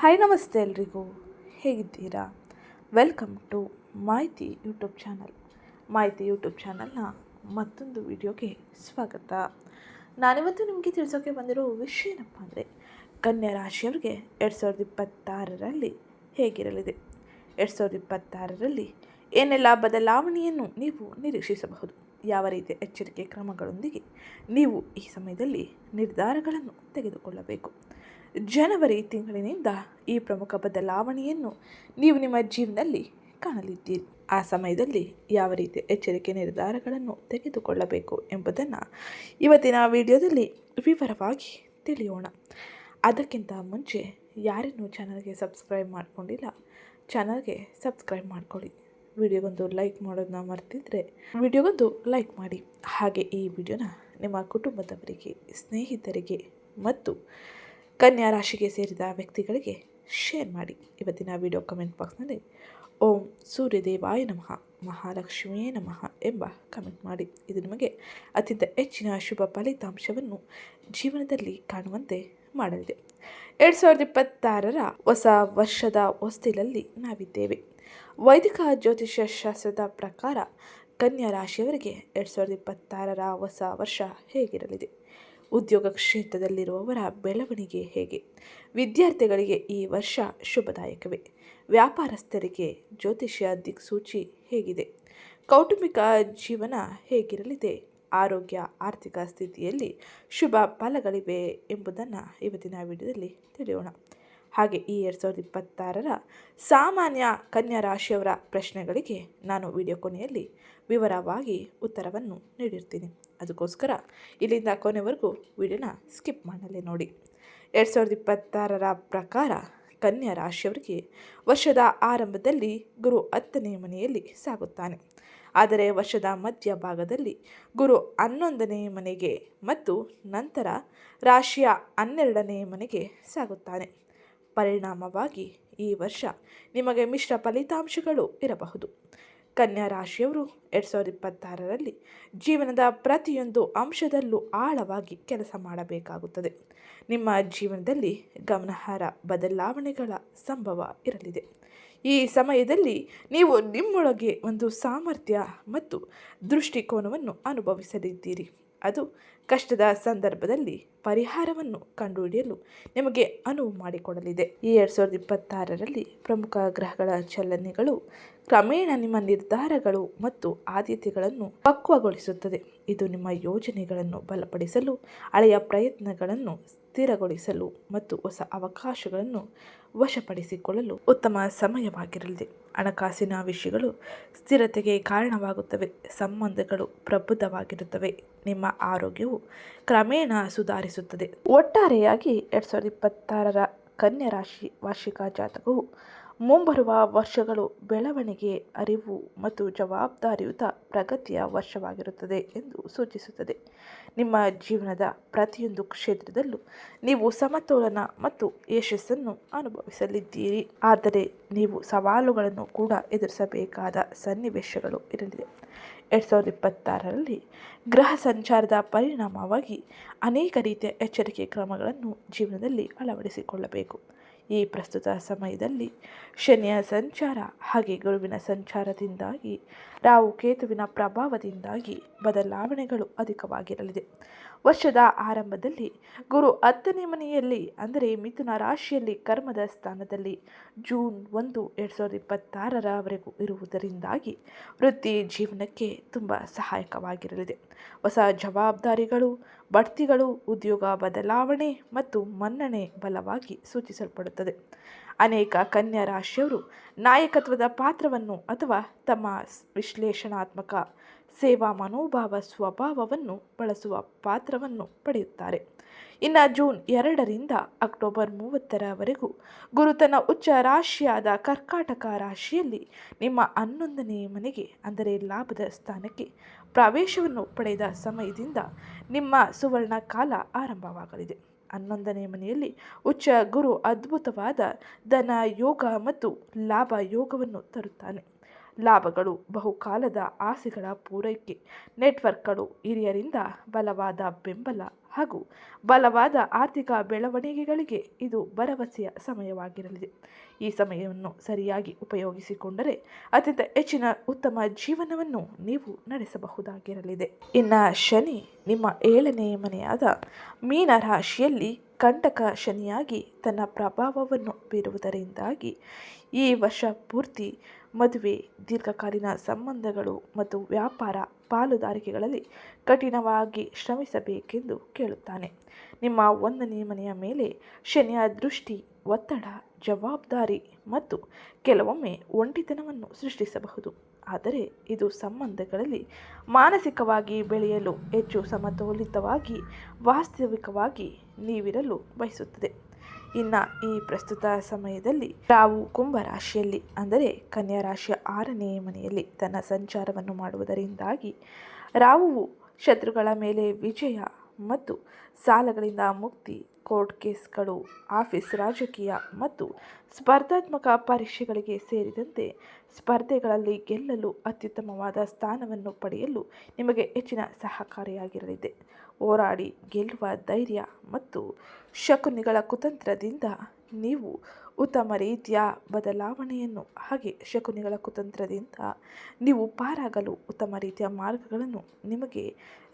Hi ನಮಸ್ತೆ ಎಲ್ರಿಗೂ. ಹೇಗಿದ್ದೀರಾ? ವೆಲ್ಕಮ್ ಟು ಮಾಹಿತಿ ಯೂಟ್ಯೂಬ್ ಚಾನಲ್ ಮಾಹಿತಿ ಯೂಟ್ಯೂಬ್ ಚಾನಲ್ನ ಮತ್ತೊಂದು ವಿಡಿಯೋಗೆ ಸ್ವಾಗತ. ನಾನಿವತ್ತು ನಿಮಗೆ ತಿಳಿಸೋಕೆ ಬಂದಿರೋ ವಿಷಯ ಏನಪ್ಪ ಅಂದರೆ, ಕನ್ಯಾ ರಾಶಿಯವರಿಗೆ ಎರಡು ಸಾವಿರದ ಇಪ್ಪತ್ತಾರರಲ್ಲಿ ಹೇಗಿರಲಿದೆ? ಎರಡು ಸಾವಿರದ ಇಪ್ಪತ್ತಾರರಲ್ಲಿ ಏನೆಲ್ಲ ಬದಲಾವಣೆಯನ್ನು ನೀವು ನಿರೀಕ್ಷಿಸಬಹುದು? ಯಾವ ರೀತಿಯ ಎಚ್ಚರಿಕೆ ಕ್ರಮಗಳೊಂದಿಗೆ ನೀವು ಈ ಸಮಯದಲ್ಲಿ ನಿರ್ಧಾರಗಳನ್ನು ತೆಗೆದುಕೊಳ್ಳಬೇಕು? ಜನವರಿ ತಿಂಗಳಿನಿಂದ ಈ ಪ್ರಮುಖ ಬದಲಾವಣೆಯನ್ನು ನೀವು ನಿಮ್ಮ ಜೀವನದಲ್ಲಿ ಕಾಣಲಿದ್ದೀರಿ. ಆ ಸಮಯದಲ್ಲಿ ಯಾವ ರೀತಿಯ ಎಚ್ಚರಿಕೆ ನಿರ್ಧಾರಗಳನ್ನು ತೆಗೆದುಕೊಳ್ಳಬೇಕು ಎಂಬುದನ್ನು ಇವತ್ತಿನ ವಿಡಿಯೋದಲ್ಲಿ ವಿವರವಾಗಿ ತಿಳಿಯೋಣ. ಅದಕ್ಕಿಂತ ಮುಂಚೆ ಯಾರನ್ನೂ ಚಾನಲ್ಗೆ ಸಬ್ಸ್ಕ್ರೈಬ್ ಮಾಡಿಕೊಂಡಿಲ್ಲ, ಚಾನಲ್ಗೆ ಸಬ್ಸ್ಕ್ರೈಬ್ ಮಾಡ್ಕೊಳ್ಳಿ. ವಿಡಿಯೋಗೊಂದು ಲೈಕ್ ಮಾಡೋದನ್ನ ಮರ್ತಿದ್ರೆ ವಿಡಿಯೋಗೊಂದು ಲೈಕ್ ಮಾಡಿ. ಹಾಗೆ ಈ ವಿಡಿಯೋನ ನಿಮ್ಮ ಕುಟುಂಬದವರಿಗೆ, ಸ್ನೇಹಿತರಿಗೆ ಮತ್ತು ಕನ್ಯಾ ರಾಶಿಗೆ ಸೇರಿದ ವ್ಯಕ್ತಿಗಳಿಗೆ ಶೇರ್ ಮಾಡಿ. ಇವತ್ತಿನ ವಿಡಿಯೋ ಕಮೆಂಟ್ ಬಾಕ್ಸ್ನಲ್ಲಿ ಓಂ ಸೂರ್ಯದೇವಾಯ ನಮಃ, ಮಹಾಲಕ್ಷ್ಮಿಯೇ ನಮಃ ಎಂಬ ಕಮೆಂಟ್ ಮಾಡಿ. ಇದು ನಿಮಗೆ ಅತ್ಯಂತ ಹೆಚ್ಚಿನ ಶುಭ ಫಲಿತಾಂಶವನ್ನು ಜೀವನದಲ್ಲಿ ಕಾಣುವಂತೆ ಮಾಡಲಿದೆ. ಎರಡು ಸಾವಿರದ ಇಪ್ಪತ್ತಾರರ ಹೊಸ ವರ್ಷದ ಹೊಸ್ತಿಲಲ್ಲಿ ನಾವಿದ್ದೇವೆ. ವೈದಿಕ ಜ್ಯೋತಿಷ್ಯ ಶಾಸ್ತ್ರದ ಪ್ರಕಾರ ಕನ್ಯಾ ರಾಶಿಯವರಿಗೆ ಎರಡು ಸಾವಿರದ ಇಪ್ಪತ್ತಾರರ ಹೊಸ ವರ್ಷ ಹೇಗಿರಲಿದೆ? ಉದ್ಯೋಗ ಕ್ಷೇತ್ರದಲ್ಲಿರುವವರ ಬೆಳವಣಿಗೆ ಹೇಗೆ? ವಿದ್ಯಾರ್ಥಿಗಳಿಗೆ ಈ ವರ್ಷ ಶುಭದಾಯಕವೇ. ವ್ಯಾಪಾರಸ್ಥರಿಗೆ ಜ್ಯೋತಿಷ್ಯ ದಿಕ್ಸೂಚಿ ಹೇಗಿದೆ. ಕೌಟುಂಬಿಕ ಜೀವನ ಹೇಗಿರಲಿದೆ? ಆರೋಗ್ಯ, ಆರ್ಥಿಕ ಸ್ಥಿತಿಯಲ್ಲಿ ಶುಭ ಫಲಗಳಿವೆ ಎಂಬುದನ್ನು ಇವತ್ತಿನ ವಿಡಿಯೋದಲ್ಲಿ ತಿಳಿಯೋಣ. ಹಾಗೆ ಈ ಎರಡು ಸಾವಿರದ ಇಪ್ಪತ್ತಾರರ ಸಾಮಾನ್ಯ ಕನ್ಯಾ ರಾಶಿಯವರ ಪ್ರಶ್ನೆಗಳಿಗೆ ನಾನು ವಿಡಿಯೋ ಕೊನೆಯಲ್ಲಿ ವಿವರವಾಗಿ ಉತ್ತರವನ್ನು ನೀಡಿರ್ತೀನಿ. ಅದಕ್ಕೋಸ್ಕರ ಇಲ್ಲಿಂದ ಕೊನೆವರೆಗೂ ವಿಡಿಯೋನ ಸ್ಕಿಪ್ ಮಾಡಲೇ ನೋಡಿ. ಎರಡು ಸಾವಿರದ ಇಪ್ಪತ್ತಾರರ ಪ್ರಕಾರ ಕನ್ಯಾ ರಾಶಿಯವರಿಗೆ ವರ್ಷದ ಆರಂಭದಲ್ಲಿ ಗುರು ಹತ್ತನೇ ಮನೆಯಲ್ಲಿ ಸಾಗುತ್ತಾನೆ. ಆದರೆ ವರ್ಷದ ಮಧ್ಯಭಾಗದಲ್ಲಿ ಗುರು ಹನ್ನೊಂದನೇ ಮನೆಗೆ ಮತ್ತು ನಂತರ ರಾಶಿಯ ಹನ್ನೆರಡನೇ ಮನೆಗೆ ಸಾಗುತ್ತಾನೆ. ಪರಿಣಾಮವಾಗಿ ಈ ವರ್ಷ ನಿಮಗೆ ಮಿಶ್ರ ಫಲಿತಾಂಶಗಳು ಇರಬಹುದು. ಕನ್ಯಾ ರಾಶಿಯವರು ಎರಡು ಸಾವಿರದ ಇಪ್ಪತ್ತಾರರಲ್ಲಿ ಜೀವನದ ಪ್ರತಿಯೊಂದು ಅಂಶದಲ್ಲೂ ಆಳವಾಗಿ ಕೆಲಸ ಮಾಡಬೇಕಾಗುತ್ತದೆ. ನಿಮ್ಮ ಜೀವನದಲ್ಲಿ ಗಮನಾರ್ಹ ಬದಲಾವಣೆಗಳ ಸಂಭವ ಇರಲಿದೆ. ಈ ಸಮಯದಲ್ಲಿ ನೀವು ನಿಮ್ಮೊಳಗೆ ಒಂದು ಸಾಮರ್ಥ್ಯ ಮತ್ತು ದೃಷ್ಟಿಕೋನವನ್ನು ಅನುಭವಿಸಲಿದ್ದೀರಿ. ಅದು ಕಷ್ಟದ ಸಂದರ್ಭದಲ್ಲಿ ಪರಿಹಾರವನ್ನು ಕಂಡುಹಿಡಿಯಲು ನಿಮಗೆ ಅನುವು ಮಾಡಿಕೊಡಲಿದೆ. ಈ ಎರಡು ಸಾವಿರದ ಇಪ್ಪತ್ತಾರರಲ್ಲಿ ಪ್ರಮುಖ ಗ್ರಹಗಳ ಚಲನೆಗಳು ಕ್ರಮೇಣ ನಿಮ್ಮ ನಿರ್ಧಾರಗಳು ಮತ್ತು ಆದ್ಯತೆಗಳನ್ನು ಪಕ್ವಗೊಳಿಸುತ್ತದೆ. ಇದು ನಿಮ್ಮ ಯೋಜನೆಗಳನ್ನು ಬಲಪಡಿಸಲು ಹಳೆಯ ಪ್ರಯತ್ನಗಳನ್ನು ಸ್ಥಿರಗೊಳಿಸಲು ಮತ್ತು ಹೊಸ ಅವಕಾಶಗಳನ್ನು ವಶಪಡಿಸಿಕೊಳ್ಳಲು ಉತ್ತಮ ಸಮಯವಾಗಿರಲಿದೆ. ಹಣಕಾಸಿನ ವಿಷಯಗಳು ಸ್ಥಿರತೆಗೆ ಕಾರಣವಾಗುತ್ತವೆ. ಸಂಬಂಧಗಳು ಪ್ರಬುದ್ಧವಾಗಿರುತ್ತವೆ. ನಿಮ್ಮ ಆರೋಗ್ಯವು ಕ್ರಮೇಣ ಸುಧಾರಿಸುತ್ತದೆ. ಒಟ್ಟಾರೆಯಾಗಿ ಎರಡು ಸಾವಿರದ ಇಪ್ಪತ್ತಾರರ ಕನ್ಯಾ ರಾಶಿ ವಾರ್ಷಿಕ ಜಾತಕವು ಮುಂಬರುವ ವರ್ಷಗಳು ಬೆಳವಣಿಗೆ, ಅರಿವು ಮತ್ತು ಜವಾಬ್ದಾರಿಯುತ ಪ್ರಗತಿಯ ವರ್ಷವಾಗಿರುತ್ತದೆ ಎಂದು ಸೂಚಿಸುತ್ತದೆ. ನಿಮ್ಮ ಜೀವನದ ಪ್ರತಿಯೊಂದು ಕ್ಷೇತ್ರದಲ್ಲೂ ನೀವು ಸಮತೋಲನ ಮತ್ತು ಯಶಸ್ಸನ್ನು ಅನುಭವಿಸಲಿದ್ದೀರಿ. ಆದರೆ ನೀವು ಸವಾಲುಗಳನ್ನು ಕೂಡ ಎದುರಿಸಬೇಕಾದ ಸನ್ನಿವೇಶಗಳು ಇರಲಿದೆ. ಎರಡು ಸಾವಿರದ ಇಪ್ಪತ್ತಾರರಲ್ಲಿ ಗ್ರಹ ಸಂಚಾರದ ಪರಿಣಾಮವಾಗಿ ಅನೇಕ ರೀತಿಯ ಎಚ್ಚರಿಕೆ ಕ್ರಮಗಳನ್ನು ಜೀವನದಲ್ಲಿ ಅಳವಡಿಸಿಕೊಳ್ಳಬೇಕು. ಈ ಪ್ರಸ್ತುತ ಸಮಯದಲ್ಲಿ ಶನಿಯ ಸಂಚಾರ ಹಾಗೆ ಗುರುವಿನ ಸಂಚಾರದಿಂದಾಗಿ ರಾವು ಕೇತುವಿನ ಪ್ರಭಾವದಿಂದಾಗಿ ಬದಲಾವಣೆಗಳು ಅಧಿಕವಾಗಿರಲಿದೆ. ವರ್ಷದ ಆರಂಭದಲ್ಲಿ ಗುರು ಹತ್ತನೇ ಮನೆಯಲ್ಲಿ, ಅಂದರೆ ಮಿಥುನ ರಾಶಿಯಲ್ಲಿ ಕರ್ಮದ ಸ್ಥಾನದಲ್ಲಿ ಜೂನ್ ಒಂದು, ಎರಡು ಸಾವಿರದ ಇಪ್ಪತ್ತಾರರವರೆಗೂ ಇರುವುದರಿಂದಾಗಿ ವೃತ್ತಿ ಜೀವನಕ್ಕೆ ತುಂಬ ಸಹಾಯಕವಾಗಿರಲಿದೆ. ಹೊಸ ಜವಾಬ್ದಾರಿಗಳು ಬಡ್ತಿಗಳು ಉದ್ಯೋಗ ಬದಲಾವಣೆ ಮತ್ತು ಮನ್ನಣೆ ಬಲವಾಗಿ ಸೂಚಿಸಲ್ಪಡುತ್ತದೆ. ಅನೇಕ ಕನ್ಯಾ ರಾಶಿಯವರು ನಾಯಕತ್ವದ ಪಾತ್ರವನ್ನು ಅಥವಾ ತಮ್ಮ ವಿಶ್ಲೇಷಣಾತ್ಮಕ ಸೇವಾ ಮನೋಭಾವ ಸ್ವಭಾವವನ್ನು ಬಳಸುವ ಪಾತ್ರವನ್ನು ಪಡೆಯುತ್ತಾರೆ. ಇನ್ನು ಜೂನ್ ಎರಡರಿಂದ ಅಕ್ಟೋಬರ್ ಮೂವತ್ತರವರೆಗೂ ಗುರುತನ ಉಚ್ಚ ರಾಶಿಯಾದ ಕರ್ಕಾಟಕ ರಾಶಿಯಲ್ಲಿ ನಿಮ್ಮ ಹನ್ನೊಂದನೇ ಮನೆಗೆ, ಅಂದರೆ ಲಾಭದ ಸ್ಥಾನಕ್ಕೆ ಪ್ರವೇಶವನ್ನು ಪಡೆದ ಸಮಯದಿಂದ ನಿಮ್ಮ ಸುವರ್ಣ ಕಾಲ ಆರಂಭವಾಗಲಿದೆ. ಹನ್ನೊಂದನೇ ಮನೆಯಲ್ಲಿ ಉಚ್ಚ, ಗುರು, ಅದ್ಭುತವಾದ ಧನ ಯೋಗ ಮತ್ತು ಲಾಭ ಯೋಗವನ್ನು ತರುತ್ತಾನೆ. ಲಾಭಗಳು ಬಹುಕಾಲದ ಆಸೆಗಳ ಪೂರೈಕೆ. ನೆಟ್ವರ್ಕ್ಗಳು ಹಿರಿಯರಿಂದ ಬಲವಾದ ಬೆಂಬಲ ಹಾಗೂ ಬಲವಾದ ಆರ್ಥಿಕ ಬೆಳವಣಿಗೆಗಳಿಗೆ ಇದು ಭರವಸೆಯ ಸಮಯವಾಗಿರಲಿದೆ. ಈ ಸಮಯವನ್ನು ಸರಿಯಾಗಿ ಉಪಯೋಗಿಸಿಕೊಂಡರೆ ಅತ್ಯಂತ ಹೆಚ್ಚಿನ ಉತ್ತಮ ಜೀವನವನ್ನು ನೀವು ನಡೆಸಬಹುದಾಗಿರಲಿದೆ. ಇನ್ನು ಶನಿ ನಿಮ್ಮ ಏಳನೇ ಮನೆಯಾದ ಮೀನ ರಾಶಿಯಲ್ಲಿ ಕಂಟಕ ಶನಿಯಾಗಿ ತನ್ನ ಪ್ರಭಾವವನ್ನು ಬೀರುವುದರಿಂದಾಗಿ ಈ ವರ್ಷ ಪೂರ್ತಿ ಮದುವೆ, ದೀರ್ಘಕಾಲೀನ ಸಂಬಂಧಗಳು ಮತ್ತು ವ್ಯಾಪಾರ ಪಾಲುದಾರಿಕೆಗಳಲ್ಲಿ ಕಠಿಣವಾಗಿ ಶ್ರಮಿಸಬೇಕೆಂದು ಕೇಳುತ್ತಾನೆ. ನಿಮ್ಮ ಒಂದನೇ ಮನೆಯ ಮೇಲೆ ಶನಿಯ ದೃಷ್ಟಿ, ಒತ್ತಡ, ಜವಾಬ್ದಾರಿ ಮತ್ತು ಕೆಲವೊಮ್ಮೆ ಒಂಟಿತನವನ್ನು ಸೃಷ್ಟಿಸಬಹುದು. ಆದರೆ ಇದು ಸಂಬಂಧಗಳಲ್ಲಿ ಮಾನಸಿಕವಾಗಿ ಬೆಳೆಯಲು ಹೆಚ್ಚು ಸಮತೋಲಿತವಾಗಿ, ವಾಸ್ತವಿಕವಾಗಿ ನೀವಿರಲು ಬಯಸುತ್ತದೆ. ಇನ್ನು ಈ ಪ್ರಸ್ತುತ ಸಮಯದಲ್ಲಿ ರಾವು ಕುಂಭ ರಾಶಿಯಲ್ಲಿ ಅಂದರೆ ಕನ್ಯಾ ರಾಶಿಯ ಆರನೇ ಮನೆಯಲ್ಲಿ ತನ್ನ ಸಂಚಾರವನ್ನು ಮಾಡುವುದರಿಂದಾಗಿ ರಾಹುವು ಶತ್ರುಗಳ ಮೇಲೆ ವಿಜಯ ಮತ್ತು ಸಾಲಗಳಿಂದ ಮುಕ್ತಿ ಕೋರ್ಟ್ ಕೇಸ್ಗಳು, ಆಫೀಸ್ ರಾಜಕೀಯ ಮತ್ತು ಸ್ಪರ್ಧಾತ್ಮಕ ಪರೀಕ್ಷೆಗಳಿಗೆ ಸೇರಿದಂತೆ ಸ್ಪರ್ಧೆಗಳಲ್ಲಿ ಗೆಲ್ಲಲು ಅತ್ಯುತ್ತಮವಾದ ಸ್ಥಾನವನ್ನು ಪಡೆಯಲು ನಿಮಗೆ ಹೆಚ್ಚಿನ ಸಹಕಾರಿಯಾಗಿರಲಿದೆ. ಹೋರಾಡಿ ಗೆಲ್ಲುವ ಧೈರ್ಯ ಮತ್ತು ಶಕುನಿಗಳ ಕುತಂತ್ರದಿಂದ ನೀವು ಉತ್ತಮ ರೀತಿಯ ಬದಲಾವಣೆಯನ್ನು ಹಾಗೆ ಶಕುನಿಗಳ ಕುತಂತ್ರದಿಂದ ನೀವು ಪಾರಾಗಲು ಉತ್ತಮ ರೀತಿಯ ಮಾರ್ಗಗಳನ್ನು ನಿಮಗೆ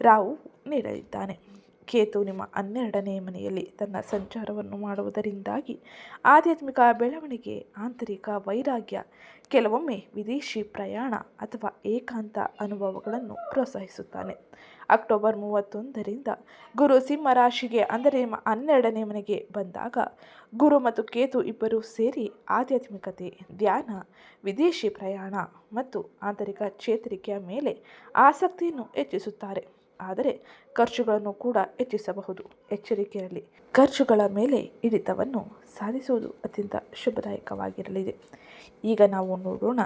ರಾವು ನೀಡಲಿದ್ದಾನೆ. ಕೇತು ನಿಮ್ಮ ಹನ್ನೆರಡನೇ ಮನೆಯಲ್ಲಿ ತನ್ನ ಸಂಚಾರವನ್ನು ಮಾಡುವುದರಿಂದಾಗಿ ಆಧ್ಯಾತ್ಮಿಕ ಬೆಳವಣಿಗೆ, ಆಂತರಿಕ ವೈರಾಗ್ಯ, ಕೆಲವೊಮ್ಮೆ ವಿದೇಶಿ ಪ್ರಯಾಣ ಅಥವಾ ಏಕಾಂತ ಅನುಭವಗಳನ್ನು ಪ್ರೋತ್ಸಾಹಿಸುತ್ತಾನೆ. ಅಕ್ಟೋಬರ್ ಮೂವತ್ತೊಂದರಿಂದ ಗುರು ಸಿಂಹ ರಾಶಿಗೆ, ಅಂದರೆ ನಿಮ್ಮ ಹನ್ನೆರಡನೇ ಮನೆಗೆ ಬಂದಾಗ ಗುರು ಮತ್ತು ಕೇತು ಇಬ್ಬರೂ ಸೇರಿ ಆಧ್ಯಾತ್ಮಿಕತೆ, ಧ್ಯಾನ, ವಿದೇಶಿ ಪ್ರಯಾಣ ಮತ್ತು ಆಂತರಿಕ ಚೇತರಿಕೆಯ ಮೇಲೆ ಆಸಕ್ತಿಯನ್ನು ಹೆಚ್ಚಿಸುತ್ತಾರೆ. ಆದರೆ ಖರ್ಚುಗಳನ್ನು ಕೂಡ ಹೆಚ್ಚಿಸಬಹುದು. ಎಚ್ಚರಿಕೆಯಲ್ಲಿ ಖರ್ಚುಗಳ ಮೇಲೆ ಹಿಡಿತವನ್ನು ಸಾಧಿಸುವುದು ಅತ್ಯಂತ ಶುಭದಾಯಕವಾಗಿರಲಿದೆ. ಈಗ ನಾವು ನೋಡೋಣ,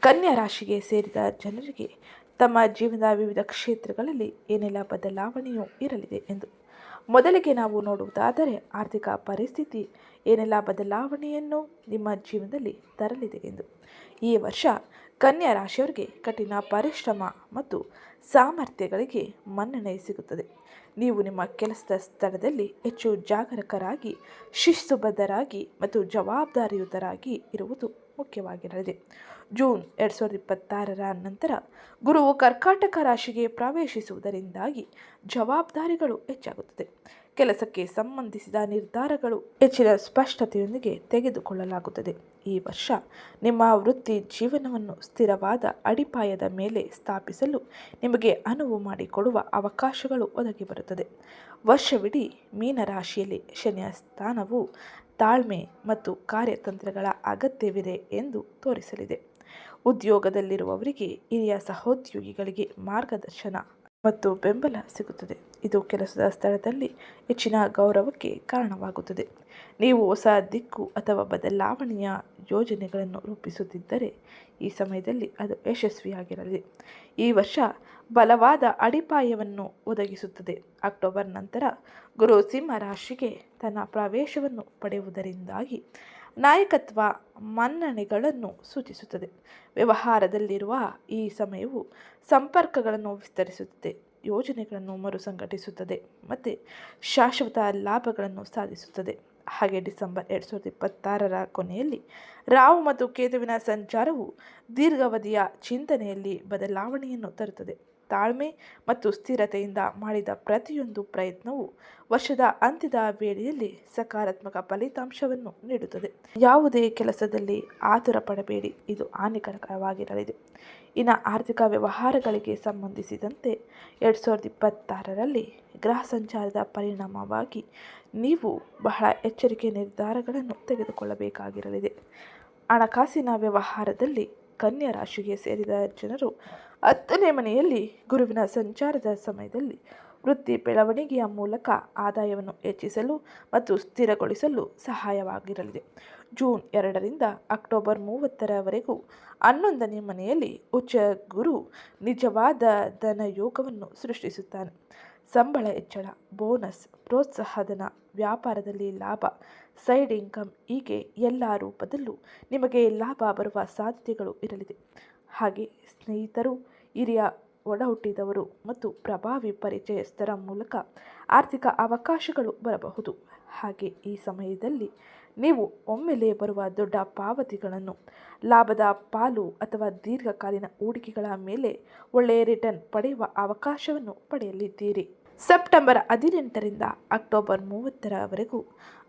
ಕನ್ಯಾ ರಾಶಿಗೆ ಸೇರಿದ ಜನರಿಗೆ ತಮ್ಮ ಜೀವನದ ವಿವಿಧ ಕ್ಷೇತ್ರಗಳಲ್ಲಿ ಏನೆಲ್ಲ ಬದಲಾವಣೆಯೂ ಇರಲಿದೆ ಎಂದು. ಮೊದಲಿಗೆ ನಾವು ನೋಡುವುದಾದರೆ, ಆರ್ಥಿಕ ಪರಿಸ್ಥಿತಿ ಏನೆಲ್ಲ ಬದಲಾವಣೆಯನ್ನು ನಿಮ್ಮ ಜೀವನದಲ್ಲಿ ತರಲಿದೆ ಎಂದು. ಈ ವರ್ಷ ಕನ್ಯಾ ರಾಶಿಯವರಿಗೆ ಕಠಿಣ ಪರಿಶ್ರಮ ಮತ್ತು ಸಾಮರ್ಥ್ಯಗಳಿಗೆ ಮನ್ನಣೆ ಸಿಗುತ್ತದೆ. ನೀವು ನಿಮ್ಮ ಕೆಲಸದ ಸ್ಥಳದಲ್ಲಿ ಹೆಚ್ಚು ಜಾಗರೂಕರಾಗಿ, ಶಿಸ್ತುಬದ್ಧರಾಗಿ ಮತ್ತು ಜವಾಬ್ದಾರಿಯುತರಾಗಿ ಇರುವುದು ಮುಖ್ಯವಾಗಿರಲಿದೆ. ಜೂನ್ ಎರಡು ಸಾವಿರದ ಇಪ್ಪತ್ತಾರರ ನಂತರ ಗುರುವು ಕರ್ಕಾಟಕ ರಾಶಿಗೆ ಪ್ರವೇಶಿಸುವುದರಿಂದಾಗಿ ಜವಾಬ್ದಾರಿಗಳು ಹೆಚ್ಚಾಗುತ್ತದೆ. ಕೆಲಸಕ್ಕೆ ಸಂಬಂಧಿಸಿದ ನಿರ್ಧಾರಗಳು ಹೆಚ್ಚಿನ ಸ್ಪಷ್ಟತೆಯೊಂದಿಗೆ ತೆಗೆದುಕೊಳ್ಳಲಾಗುತ್ತದೆ. ಈ ವರ್ಷ ನಿಮ್ಮ ವೃತ್ತಿ ಜೀವನವನ್ನು ಸ್ಥಿರವಾದ ಅಡಿಪಾಯದ ಮೇಲೆ ಸ್ಥಾಪಿಸಲು ನಿಮಗೆ ಅನುವು ಮಾಡಿಕೊಡುವ ಅವಕಾಶಗಳು ಒದಗಿ ಬರುತ್ತದೆ. ವರ್ಷವಿಡೀ ಮೀನರಾಶಿಯಲ್ಲಿ ಶನಿಯ ಸ್ಥಾನವು ತಾಳ್ಮೆ ಮತ್ತು ಕಾರ್ಯತಂತ್ರಗಳ ಅಗತ್ಯವಿದೆ ಎಂದು ತೋರಿಸಲಿದೆ. ಉದ್ಯೋಗದಲ್ಲಿರುವವರಿಗೆ ಹಿರಿಯ ಸಹೋದ್ಯೋಗಿಗಳಿಗೆ ಮಾರ್ಗದರ್ಶನ ಮತ್ತು ಬೆಂಬಲ ಸಿಗುತ್ತದೆ. ಇದು ಕೆಲಸದ ಸ್ಥಳದಲ್ಲಿ ಹೆಚ್ಚಿನ ಗೌರವಕ್ಕೆ ಕಾರಣವಾಗುತ್ತದೆ. ನೀವು ಹೊಸ ದಿಕ್ಕು ಅಥವಾ ಬದಲಾವಣೆಯ ಯೋಜನೆಗಳನ್ನು ರೂಪಿಸುತ್ತಿದ್ದರೆ ಈ ಸಮಯದಲ್ಲಿ ಅದು ಯಶಸ್ವಿಯಾಗಿರಲಿ. ಈ ವರ್ಷ ಬಲವಾದ ಅಡಿಪಾಯವನ್ನು ಒದಗಿಸುತ್ತದೆ. ಅಕ್ಟೋಬರ್ ನಂತರ ಗುರು ಸಿಂಹ ರಾಶಿಗೆ ತನ್ನ ಪ್ರವೇಶವನ್ನು ಪಡೆಯುವುದರಿಂದಾಗಿ ನಾಯಕತ್ವ ಮನ್ನಣೆಗಳನ್ನು ಸೂಚಿಸುತ್ತದೆ. ವ್ಯವಹಾರದಲ್ಲಿರುವ ಈ ಸಮಯವು ಸಂಪರ್ಕಗಳನ್ನು ವಿಸ್ತರಿಸುತ್ತದೆ, ಯೋಜನೆಗಳನ್ನು ಮರುಸಂಘಟಿಸುತ್ತದೆ ಮತ್ತು ಶಾಶ್ವತ ಲಾಭಗಳನ್ನು ಸಾಧಿಸುತ್ತದೆ. ಹಾಗೆ ಡಿಸೆಂಬರ್ ಎರಡು ಸಾವಿರದ ಇಪ್ಪತ್ತಾರರ ಕೊನೆಯಲ್ಲಿ ರಾವು ಮತ್ತು ಕೇತುವಿನ ಸಂಚಾರವು ದೀರ್ಘಾವಧಿಯ ಚಿಂತನೆಯಲ್ಲಿ ಬದಲಾವಣೆಯನ್ನು ತರುತ್ತದೆ. ತಾಳ್ಮೆ ಮತ್ತು ಸ್ಥಿರತೆಯಿಂದ ಮಾಡಿದ ಪ್ರತಿಯೊಂದು ಪ್ರಯತ್ನವು ವರ್ಷದ ಅಂತ್ಯದ ವೇಳೆಯಲ್ಲಿ ಸಕಾರಾತ್ಮಕ ಫಲಿತಾಂಶವನ್ನು ನೀಡುತ್ತದೆ. ಯಾವುದೇ ಕೆಲಸದಲ್ಲಿ ಆತುರ ಪಡಬೇಡಿ ಇದು ಹಾನಿಕಾರಕವಾಗಿರಲಿದೆ. ಇನ್ನು ಆರ್ಥಿಕ ವ್ಯವಹಾರಗಳಿಗೆ ಸಂಬಂಧಿಸಿದಂತೆ ಎರಡು ಸಾವಿರದ ಇಪ್ಪತ್ತಾರರಲ್ಲಿ ಗ್ರಹ ಸಂಚಾರದ ಪರಿಣಾಮವಾಗಿ ನೀವು ಬಹಳ ಎಚ್ಚರಿಕೆ ನಿರ್ಧಾರಗಳನ್ನು ತೆಗೆದುಕೊಳ್ಳಬೇಕಾಗಿರಲಿದೆ. ಹಣಕಾಸಿನ ವ್ಯವಹಾರದಲ್ಲಿ ಕನ್ಯಾ ರಾಶಿಗೆ ಸೇರಿದ ಜನರು ಹತ್ತನೇ ಮನೆಯಲ್ಲಿ ಗುರುವಿನ ಸಂಚಾರದ ಸಮಯದಲ್ಲಿ ವೃತ್ತಿ ಬೆಳವಣಿಗೆಯ ಮೂಲಕ ಆದಾಯವನ್ನು ಹೆಚ್ಚಿಸಲು ಮತ್ತು ಸ್ಥಿರಗೊಳಿಸಲು ಸಹಾಯವಾಗಿರಲಿದೆ. ಜೂನ್ ಎರಡರಿಂದ ಅಕ್ಟೋಬರ್ ಮೂವತ್ತರವರೆಗೂ ಹನ್ನೊಂದನೇ ಮನೆಯಲ್ಲಿ ಉಚ್ಚ ಗುರು ನಿಜವಾದ ಧನಯೋಗವನ್ನು ಸೃಷ್ಟಿಸುತ್ತಾನೆ. ಸಂಬಳ ಹೆಚ್ಚಳ, ಬೋನಸ್ ಪ್ರೋತ್ಸಾಹಧನ ವ್ಯಾಪಾರದಲ್ಲಿ ಲಾಭ, ಸೈಡ್ ಇನ್ಕಮ್ ಹೀಗೆ ಎಲ್ಲ ರೂಪದಲ್ಲೂ ನಿಮಗೆ ಲಾಭ ಬರುವ ಸಾಧ್ಯತೆಗಳು ಇರಲಿದೆ. ಹಾಗೆ ಸ್ನೇಹಿತರು, ಹಿರಿಯ ಒಡ ಹುಟ್ಟಿದವರು ಮತ್ತು ಪ್ರಭಾವಿ ಪರಿಚಯಸ್ಥರ ಮೂಲಕ ಆರ್ಥಿಕ ಅವಕಾಶಗಳು ಬರಬಹುದು. ಹಾಗೆ ಈ ಸಮಯದಲ್ಲಿ ನೀವು ಒಮ್ಮೆಲೇ ಬರುವ ದೊಡ್ಡ ಪಾವತಿಗಳನ್ನು, ಲಾಭದ ಪಾಲು ಅಥವಾ ದೀರ್ಘಕಾಲೀನ ಹೂಡಿಕೆಗಳ ಮೇಲೆ ಒಳ್ಳೆಯ ರಿಟರ್ನ್ ಪಡೆಯುವ ಅವಕಾಶವನ್ನು ಪಡೆಯಲಿದ್ದೀರಿ. ಸೆಪ್ಟೆಂಬರ್ ಹದಿನೆಂಟರಿಂದ ಅಕ್ಟೋಬರ್ ಮೂವತ್ತರವರೆಗೂ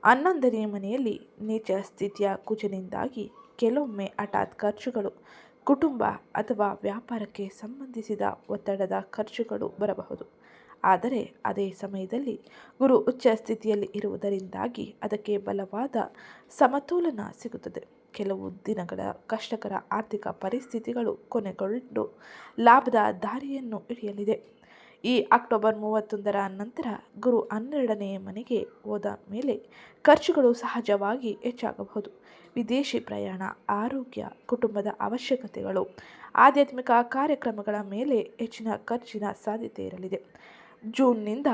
ಹನ್ನೊಂದನೇ ಮನೆಯಲ್ಲಿ ನೀಚ ಸ್ಥಿತಿಯ ಕುಜನಿಂದಾಗಿ ಕೆಲವೊಮ್ಮೆ ಹಠಾತ್ ಖರ್ಚುಗಳು, ಕುಟುಂಬ ಅಥವಾ ವ್ಯಾಪಾರಕ್ಕೆ ಸಂಬಂಧಿಸಿದ ಒತ್ತಡದ ಖರ್ಚುಗಳು ಬರಬಹುದು. ಆದರೆ ಅದೇ ಸಮಯದಲ್ಲಿ ಗುರು ಉಚ್ಚ ಸ್ಥಿತಿಯಲ್ಲಿ ಇರುವುದರಿಂದಾಗಿ ಅದಕ್ಕೆ ಬಲವಾದ ಸಮತೋಲನ ಸಿಗುತ್ತದೆ. ಕೆಲವು ದಿನಗಳ ಕಷ್ಟಕರ ಆರ್ಥಿಕ ಪರಿಸ್ಥಿತಿಗಳು ಕೊನೆಗೊಂಡು ಲಾಭದ ದಾರಿಯನ್ನು ಹಿಡಿಯಲಿದೆ. ಈ ಅಕ್ಟೋಬರ್ ಮೂವತ್ತೊಂದರ ನಂತರ ಗುರು ಹನ್ನೆರಡನೆಯ ಮನೆಗೆ ಹೋದ ಮೇಲೆ ಖರ್ಚುಗಳು ಸಹಜವಾಗಿ ಹೆಚ್ಚಾಗಬಹುದು. ವಿದೇಶಿ ಪ್ರಯಾಣ, ಆರೋಗ್ಯ, ಕುಟುಂಬದ ಅವಶ್ಯಕತೆಗಳು, ಆಧ್ಯಾತ್ಮಿಕ ಕಾರ್ಯಕ್ರಮಗಳ ಮೇಲೆ ಹೆಚ್ಚಿನ ಖರ್ಚಿನ ಸಾಧ್ಯತೆ ಇರಲಿದೆ. ಜೂನ್ನಿಂದ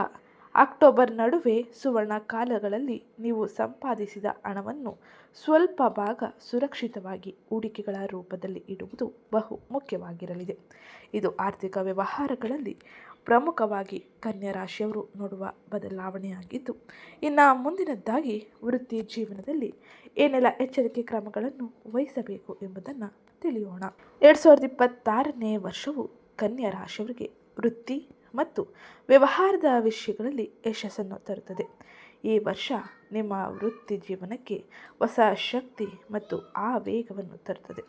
ಅಕ್ಟೋಬರ್ ನಡುವೆ ಸುವರ್ಣ ಕಾಲಗಳಲ್ಲಿ ನೀವು ಸಂಪಾದಿಸಿದ ಹಣವನ್ನು ಸ್ವಲ್ಪ ಭಾಗ ಸುರಕ್ಷಿತವಾಗಿ ಹೂಡಿಕೆಗಳ ರೂಪದಲ್ಲಿ ಇಡುವುದು ಬಹು ಮುಖ್ಯವಾಗಿರಲಿದೆ. ಇದು ಆರ್ಥಿಕ ವ್ಯವಹಾರಗಳಲ್ಲಿ ಪ್ರಮುಖವಾಗಿ ಕನ್ಯಾ ರಾಶಿಯವರು ನೋಡುವ ಬದಲಾವಣೆಯಾಗಿದ್ದು, ಇನ್ನು ಮುಂದಿನದ್ದಾಗಿ ವೃತ್ತಿ ಜೀವನದಲ್ಲಿ ಏನೆಲ್ಲ ಎಚ್ಚರಿಕೆ ಕ್ರಮಗಳನ್ನು ವಹಿಸಬೇಕು ಎಂಬುದನ್ನು ತಿಳಿಯೋಣ. ಎರಡು ಸಾವಿರದ ಇಪ್ಪತ್ತಾರನೇ ವರ್ಷವು ಕನ್ಯಾ ರಾಶಿಯವರಿಗೆ ವೃತ್ತಿ ಮತ್ತು ವ್ಯವಹಾರದ ವಿಷಯಗಳಲ್ಲಿ ಯಶಸ್ಸನ್ನು ತರುತ್ತದೆ. ಈ ವರ್ಷ ನಿಮ್ಮ ವೃತ್ತಿ ಜೀವನಕ್ಕೆ ಹೊಸ ಶಕ್ತಿ ಮತ್ತು ಆವೇಗವನ್ನು ತರುತ್ತದೆ.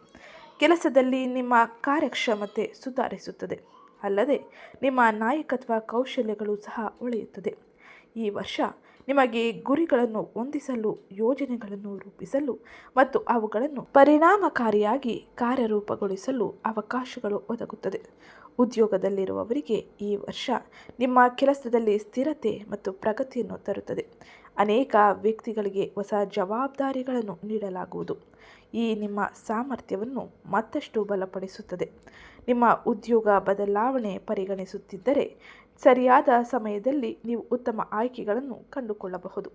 ಕೆಲಸದಲ್ಲಿ ನಿಮ್ಮ ಕಾರ್ಯಕ್ಷಮತೆ ಸುಧಾರಿಸುತ್ತದೆ. ಅಲ್ಲದೆ ನಿಮ್ಮ ನಾಯಕತ್ವ ಕೌಶಲ್ಯಗಳು ಸಹ ಒಳೆಯುತ್ತದೆ ಈ ವರ್ಷ ನಿಮಗೆ ಗುರಿಗಳನ್ನು ಹೊಂದಿಸಲು, ಯೋಜನೆಗಳನ್ನು ರೂಪಿಸಲು ಮತ್ತು ಅವುಗಳನ್ನು ಪರಿಣಾಮಕಾರಿಯಾಗಿ ಕಾರ್ಯರೂಪಗೊಳಿಸಲು ಅವಕಾಶಗಳು ಒದಗುತ್ತದೆ. ಉದ್ಯೋಗದಲ್ಲಿರುವವರಿಗೆ ಈ ವರ್ಷ ನಿಮ್ಮ ಕೆಲಸದಲ್ಲಿ ಸ್ಥಿರತೆ ಮತ್ತು ಪ್ರಗತಿಯನ್ನು ತರುತ್ತದೆ. ಅನೇಕ ವ್ಯಕ್ತಿಗಳಿಗೆ ಹೊಸ ಜವಾಬ್ದಾರಿಗಳನ್ನು ನೀಡಲಾಗುವುದು. ಈ ನಿಮ್ಮ ಸಾಮರ್ಥ್ಯವನ್ನು ಮತ್ತಷ್ಟು ಬಲಪಡಿಸುತ್ತದೆ. ನಿಮ್ಮ ಉದ್ಯೋಗ ಬದಲಾವಣೆ ಪರಿಗಣಿಸುತ್ತಿದ್ದರೆ ಸರಿಯಾದ ಸಮಯದಲ್ಲಿ ನೀವು ಉತ್ತಮ ಆಯ್ಕೆಗಳನ್ನು ಕಂಡುಕೊಳ್ಳಬಹುದು.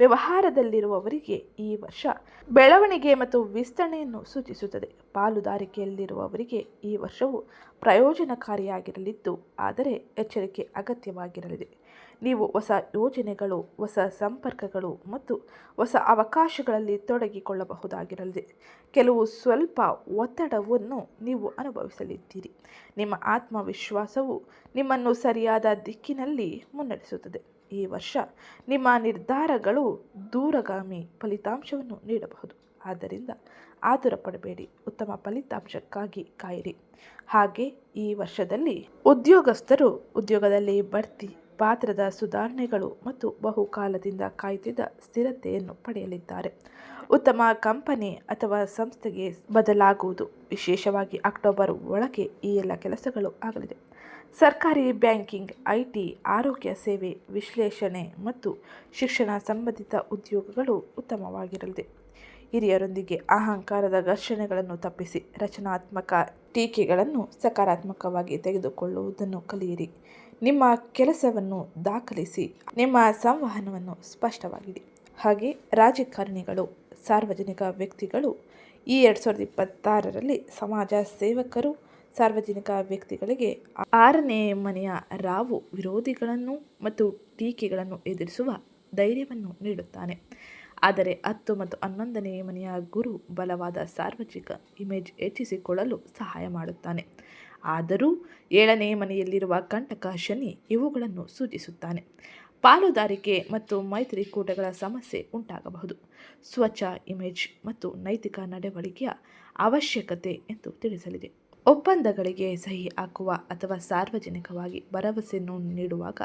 ವ್ಯವಹಾರದಲ್ಲಿರುವವರಿಗೆ ಈ ವರ್ಷ ಬೆಳವಣಿಗೆ ಮತ್ತು ವಿಸ್ತರಣೆಯನ್ನು ಸೂಚಿಸುತ್ತದೆ. ಪಾಲುದಾರಿಕೆಯಲ್ಲಿರುವವರಿಗೆ ಈ ವರ್ಷವು ಪ್ರಯೋಜನಕಾರಿಯಾಗಿರಲಿದ್ದು, ಆದರೆ ಎಚ್ಚರಿಕೆ ಅಗತ್ಯವಾಗಿರಲಿದೆ. ನೀವು ಹೊಸ ಯೋಜನೆಗಳು, ಹೊಸ ಸಂಪರ್ಕಗಳು ಮತ್ತು ಹೊಸ ಅವಕಾಶಗಳಲ್ಲಿ ತೊಡಗಿಕೊಳ್ಳಬಹುದಾಗಿರಲಿದೆ ಕೆಲವು ಸ್ವಲ್ಪ ಒತ್ತಡವನ್ನು ನೀವು ಅನುಭವಿಸಲಿದ್ದೀರಿ. ನಿಮ್ಮ ಆತ್ಮವಿಶ್ವಾಸವು ನಿಮ್ಮನ್ನು ಸರಿಯಾದ ದಿಕ್ಕಿನಲ್ಲಿ ಮುನ್ನಡೆಸುತ್ತದೆ. ಈ ವರ್ಷ ನಿಮ್ಮ ನಿರ್ಧಾರಗಳು ದೂರಗಾಮಿ ಫಲಿತಾಂಶವನ್ನು ನೀಡಬಹುದು. ಆದ್ದರಿಂದ ಆತುರ ಪಡಬೇಡಿ ಉತ್ತಮ ಫಲಿತಾಂಶಕ್ಕಾಗಿ ಕಾಯಿರಿ. ಹಾಗೆ ಈ ವರ್ಷದಲ್ಲಿ ಉದ್ಯೋಗಸ್ಥರು ಉದ್ಯೋಗದಲ್ಲಿ ಬಡ್ತಿ ಪಾತ್ರದ ಸುಧಾರಣೆಗಳು ಮತ್ತು ಬಹುಕಾಲದಿಂದ ಕಾಯುತ್ತಿದ್ದ ಸ್ಥಿರತೆಯನ್ನು ಪಡೆಯಲಿದ್ದಾರೆ. ಉತ್ತಮ ಕಂಪನಿ ಅಥವಾ ಸಂಸ್ಥೆಗೆ ಬದಲಾಗುವುದು. ವಿಶೇಷವಾಗಿ ಅಕ್ಟೋಬರ್ ಒಳಗೆ ಈ ಎಲ್ಲ ಕೆಲಸಗಳು ಆಗಲಿದೆ. ಸರ್ಕಾರಿ ಬ್ಯಾಂಕಿಂಗ್, ಐ ಟಿ, ಆರೋಗ್ಯ ಸೇವೆ, ವಿಶ್ಲೇಷಣೆ ಮತ್ತು ಶಿಕ್ಷಣ ಸಂಬಂಧಿತ ಉದ್ಯೋಗಗಳು ಉತ್ತಮವಾಗಿರಲಿದೆ. ಹಿರಿಯರೊಂದಿಗೆ ಅಹಂಕಾರದ ಘರ್ಷಣೆಗಳನ್ನು ತಪ್ಪಿಸಿ ರಚನಾತ್ಮಕ ಟೀಕೆಗಳನ್ನು ಸಕಾರಾತ್ಮಕವಾಗಿ ತೆಗೆದುಕೊಳ್ಳುವುದನ್ನು ಕಲಿಯಿರಿ. ನಿಮ್ಮ ಕೆಲಸವನ್ನು ದಾಖಲಿಸಿ, ನಿಮ್ಮ ಸಂವಹನವನ್ನು ಸ್ಪಷ್ಟವಾಗಿದೆ ಹಾಗೆ ರಾಜಕಾರಣಿಗಳು, ಸಾರ್ವಜನಿಕ ವ್ಯಕ್ತಿಗಳು, ಈ ಎರಡು ಸಾವಿರದ ಇಪ್ಪತ್ತಾರರಲ್ಲಿ ಸಮಾಜ ಸೇವಕರು, ಸಾರ್ವಜನಿಕ ವ್ಯಕ್ತಿಗಳಿಗೆ ಆರನೇ ಮನೆಯ ರಾವು ವಿರೋಧಿಗಳನ್ನು ಮತ್ತು ಟೀಕೆಗಳನ್ನು ಎದುರಿಸುವ ಧೈರ್ಯವನ್ನು ನೀಡುತ್ತಾನೆ. ಆದರೆ ಹತ್ತು ಮತ್ತು ಹನ್ನೊಂದನೇ ಮನೆಯ ಗುರು ಬಲವಾದ ಸಾರ್ವಜನಿಕ ಇಮೇಜ್ ಹೆಚ್ಚಿಸಿಕೊಳ್ಳಲು ಸಹಾಯ ಮಾಡುತ್ತಾನೆ. ಆದರೂ ಏಳನೇ ಮನೆಯಲ್ಲಿರುವ ಕಂಟಕ ಶನಿ ಇವುಗಳನ್ನು ಸೂಚಿಸುತ್ತಾನೆ. ಪಾಲುದಾರಿಕೆ ಮತ್ತು ಮೈತ್ರಿಕೂಟಗಳ ಸಮಸ್ಯೆ ಉಂಟಾಗಬಹುದು. ಸ್ವಚ್ಛ, ಇಮೇಜ್ ಮತ್ತು ನೈತಿಕ ನಡವಳಿಕೆಯ ಅವಶ್ಯಕತೆ ಎಂದು ತಿಳಿಸಲಿದೆ. ಒಪ್ಪಂದಗಳಿಗೆ ಸಹಿ ಹಾಕುವ ಅಥವಾ ಸಾರ್ವಜನಿಕವಾಗಿ ಭರವಸೆಯನ್ನು ನೀಡುವಾಗ